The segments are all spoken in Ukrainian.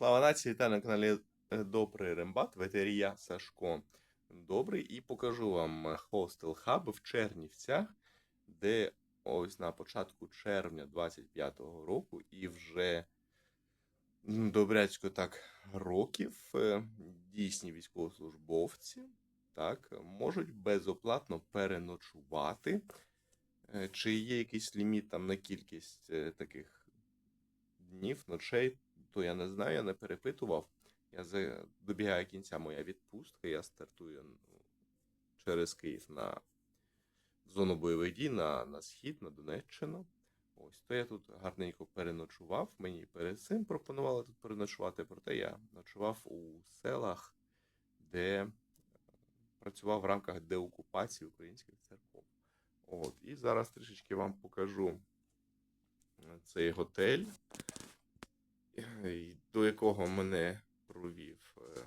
Слава нації, вітаю на каналі е, Добрий Рембат, ветерія Сашко Добрий, і покажу вам е, хостел хаб в Чернівцях, де ось на початку червня 25-го року і вже м, добрячко так років е, дійсні військовослужбовці так, можуть безоплатно переночувати. Е, Чи є якийсь ліміт там на кількість е, таких днів, ночей, то я не знаю, я не перепитував. Я за... добігає кінця моя відпустка, я стартую через Київ на зону бойових дій на, на схід, на Донеччину. Ось то я тут гарненько переночував. Мені перед цим пропонували тут переночувати, проте я ночував у селах, де е, працював в рамках деокупації українських церков. От, і зараз трішечки вам покажу е, цей готель, до якого мене провів е,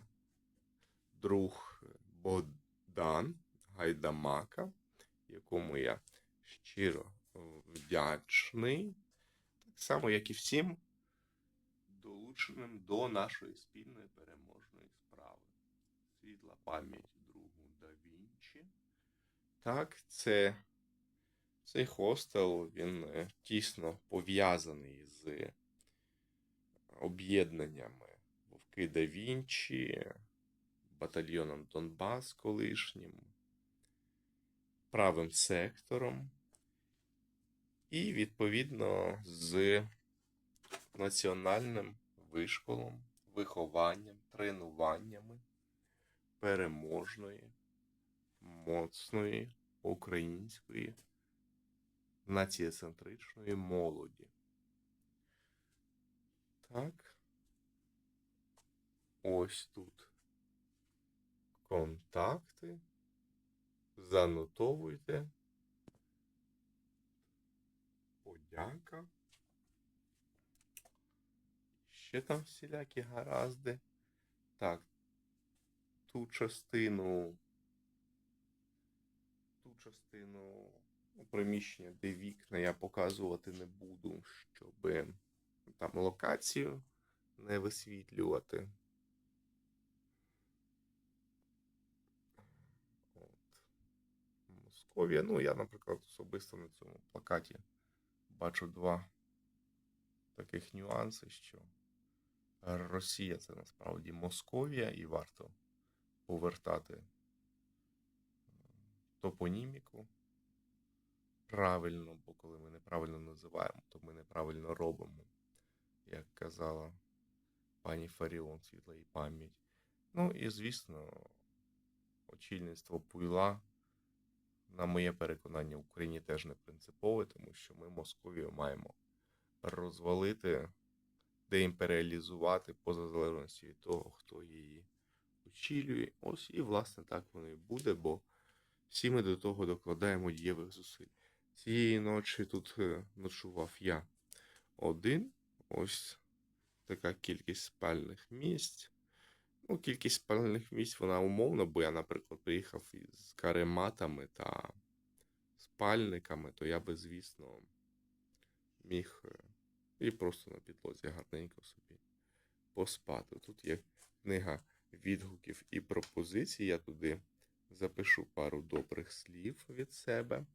друг Богдан Гайдамака, якому я щиро вдячний, так само, як і всім долученим до нашої спільної переможної справи. Світла пам'ять другу да Вінчі. Так, це цей хостел він е, тісно пов'язаний з об'єднаннями Вовки да Вінчі, батальйоном Донбас колишнім, правим сектором, і, відповідно, з національним вишколом, вихованням, тренуваннями переможної, моцної української націєцентричної молоді. Так. Ось тут контакти. Занотовуйте. Подяка. Ще там всілякі гаразди. Так. Ту частину. Ту частину ну, приміщення, де вікна я показувати не буду, щоб там локацію не висвітлювати. Московія. Ну, я, наприклад, особисто на цьому плакаті бачу два таких нюанси, що Росія це насправді Московія, і варто повертати е, топоніміку правильно, бо коли ми неправильно називаємо, то ми неправильно робимо, як казала пані Фаріон, світла і пам'ять. Ну і, звісно, очільництво Пуйла, на моє переконання, в Україні теж не принципове, тому що ми Московію маємо розвалити, деімперіалізувати поза залежності від того, хто її очілює. Ось і, власне, так воно і буде, бо всі ми до того докладаємо дієвих зусиль. Цієї ночі тут е, ночував я один. Ось така кількість спальних місць. Ну, кількість спальних місць вона умовна, бо я, наприклад, приїхав із карематами та спальниками, то я би, звісно, міг е, і просто на підлозі гарненько собі поспати. Тут є книга відгуків і пропозицій. Я туди запишу пару добрих слів від себе.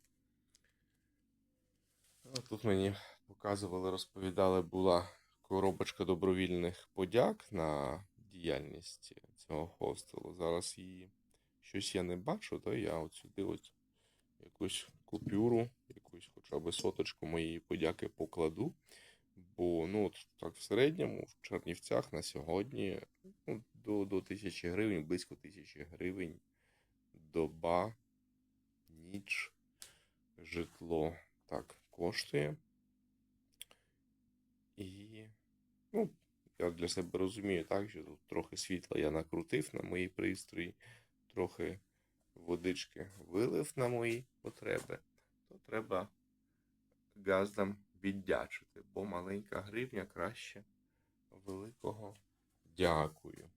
Ну, Тут мені показували, розповідали, була коробочка добровільних подяк на діяльність цього хостелу. Зараз її щось я не бачу, то я от сюди от якусь купюру, якусь хоча б соточку моєї подяки покладу. Бо ну, от так в середньому в Чернівцях на сьогодні ну, до, до тисячі гривень, близько тисячі гривень доба, ніч, житло так коштує. І, ну, я для себе розумію так, що тут трохи світла я накрутив на мої пристрої, трохи водички вилив на мої потреби, то треба газдам віддячити, бо маленька гривня краще великого дякую.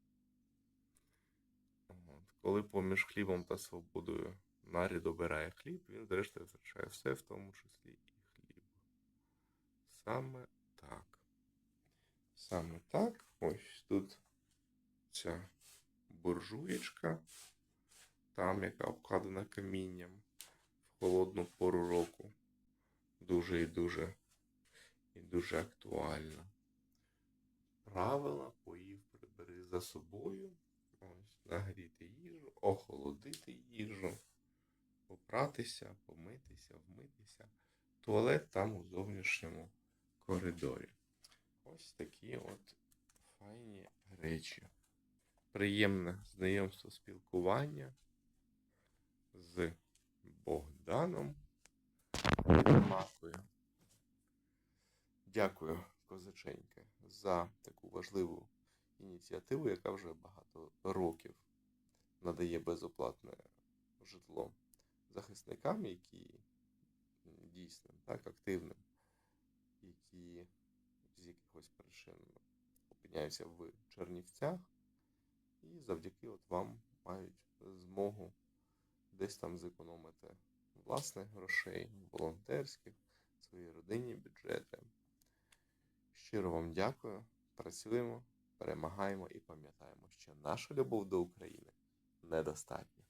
От. Коли поміж хлібом та свободою нарід обирає хліб, він зрештою втрачає все, в тому числі. Саме так. Саме так. Ось тут ця буржуєчка, там яка обкладена камінням в холодну пору року. Дуже і дуже і дуже актуальна. Правила поїв прибери за собою. Ось, нагріти їжу, охолодити їжу, попратися, помитися, вмитися. Туалет там у зовнішньому коридорі. Ось такі от файні речі. Приємне знайомство спілкування з Богданом Єрмакою. Дякую, козаченька, за таку важливу ініціативу, яка вже багато років надає безоплатне житло захисникам, які м, дійсно так активним, які з якихось причин опиняються в Чернівцях, і завдяки от вам мають змогу десь там зекономити власних грошей, волонтерських, свої родинні бюджети. Щиро вам дякую. Працюємо, перемагаємо і пам'ятаємо, що наша любов до України недостатня.